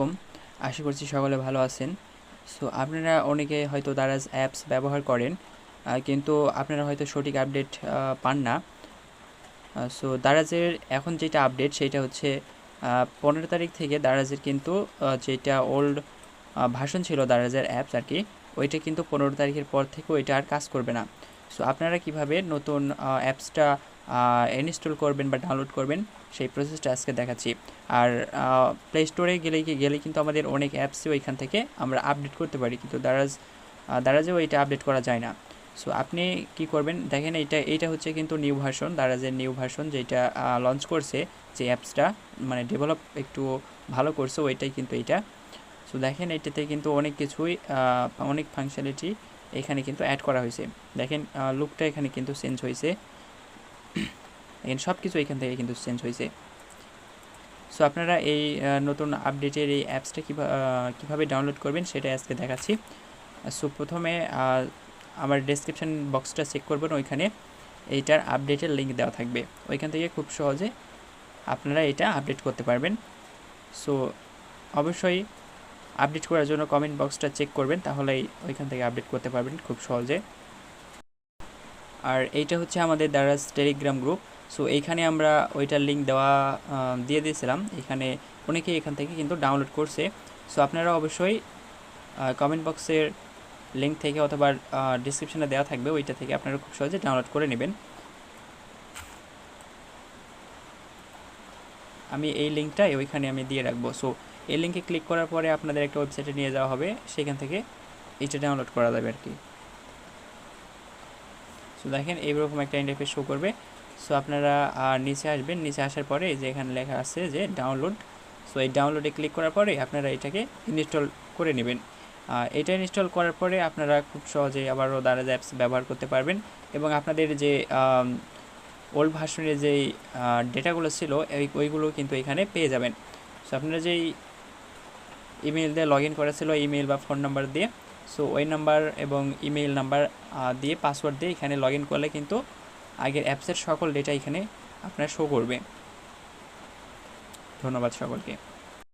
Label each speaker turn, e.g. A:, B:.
A: আলাইকুম আশা করছি সকলে ভালো আছেন। সো আপনারা অনেকে হয়তো দারাজ অ্যাপস ব্যবহার করেন কিন্তু আপনারা হয়তো সঠিক আপডেট পান না। সো দারাজের এখন যেটা আপডেট সেটা হচ্ছে পনেরো তারিখ থেকে দারাজের কিন্তু যেটা ওল্ড ভাষণ ছিল দারাজের অ্যাপস আর কি ওইটা কিন্তু পনেরো তারিখের পর থেকে ওইটা আর কাজ করবে না। সো আপনারা কীভাবে নতুন অ্যাপসটা ইনস্টল করবেন বা ডাউনলোড করবেন, সেই প্রসেসটা আজকে দেখাচ্ছি। আর প্লে স্টোরে গেলে গেলে কিন্তু আমাদের অনেক অ্যাপসই ওইখান থেকে আমরা আপডেট করতে পারি, কিন্তু দারাজ দারাজেও এটা আপডেট করা যায় না। সো আপনি কি করবেন, দেখেন এইটা এইটা হচ্ছে কিন্তু নিউ ভার্সন দারাজের নিউ ভার্সন যেটা লঞ্চ করছে যে অ্যাপসটা মানে ডেভেলপ একটু ভালো করছে, ওইটাই কিন্তু এইটা। সো দেখেন এটাতে কিন্তু অনেক কিছুই অনেক ফাংশনালিটি এখানে কিন্তু অ্যাড করা হয়েছে। দেখেন লুকটা এখানে কিন্তু চেঞ্জ হয়েছে। এখানে সব কিছু এখান থেকে কিন্তু চেঞ্জ হয়েছে। সো আপনারা এই নতুন আপডেটের এই অ্যাপসটা কীভাবে কীভাবে ডাউনলোড করবেন সেটা আজকে দেখাচ্ছি। সো প্রথমে আমার ডেসক্রিপশন বক্সটা চেক করবেন। ওইখানে এইটার আপডেটের লিঙ্ক দেওয়া থাকবে। ওইখান থেকে খুব সহজে আপনারা এটা আপডেট করতে পারবেন। সো অবশ্যই আপডেট করার জন্য কমেন্ট বক্সটা চেক করবেন তাহলেই ওইখান থেকে আপডেট করতে পারবেন খুব সহজে। আর এইটা হচ্ছে আমাদের দারাজ টেলিগ্রাম গ্রুপ সো এইখানে আমরা ওইটার লিঙ্ক দেওয়া দিয়ে দিয়েছিলাম। এখানে অনেকেই এখান থেকে কিন্তু ডাউনলোড করছে। সো আপনারা অবশ্যই কমেন্ট বক্সের লিঙ্ক থেকে অথবা ডিসক্রিপশনে দেওয়া থাকবে, ওইটা থেকে আপনারা খুব সহজে ডাউনলোড করে নেবেন। আমি এই লিঙ্কটা ওইখানে আমি দিয়ে রাখব। সো এই লিঙ্কে ক্লিক করার পরে আপনাদের একটা ওয়েবসাইটে নিয়ে যাওয়া হবে। সেখান থেকে এইটা ডাউনলোড করা যাবে আর কি। সো দেখেন এইরকম একটা ইন্টারফেস শো করবে। সো আপনারা নিচে আসবেন। নিচে আসার পরে যে এখানে লেখা আছে যে ডাউনলোড সো এই ডাউনলোডে ক্লিক করার পরে আপনারা এটাকে ইনস্টল করে নেবেন। এটা ইনস্টল করার পরে আপনারা খুব সহজে আবারও দারাজ অ্যাপস ব্যবহার করতে পারবেন। এবং আপনাদের যে ওল্ড ভার্সনের যেই ডেটাগুলো ছিল ওই ওইগুলো কিন্তু এখানে পেয়ে যাবেন। সো আপনারা যেই ইমেল দিয়ে লগ ইন করেছিল ইমেল বা ফোন নাম্বার দিয়ে। সো ওই নাম্বার এবং ইমেইল নাম্বার দিয়ে পাসওয়ার্ড দিয়ে এখানে লগ ইন করলে কিন্তু আগের অ্যাপসের সকল ডেটা এখানে আপনার শো করবে। ধন্যবাদ সকলকে।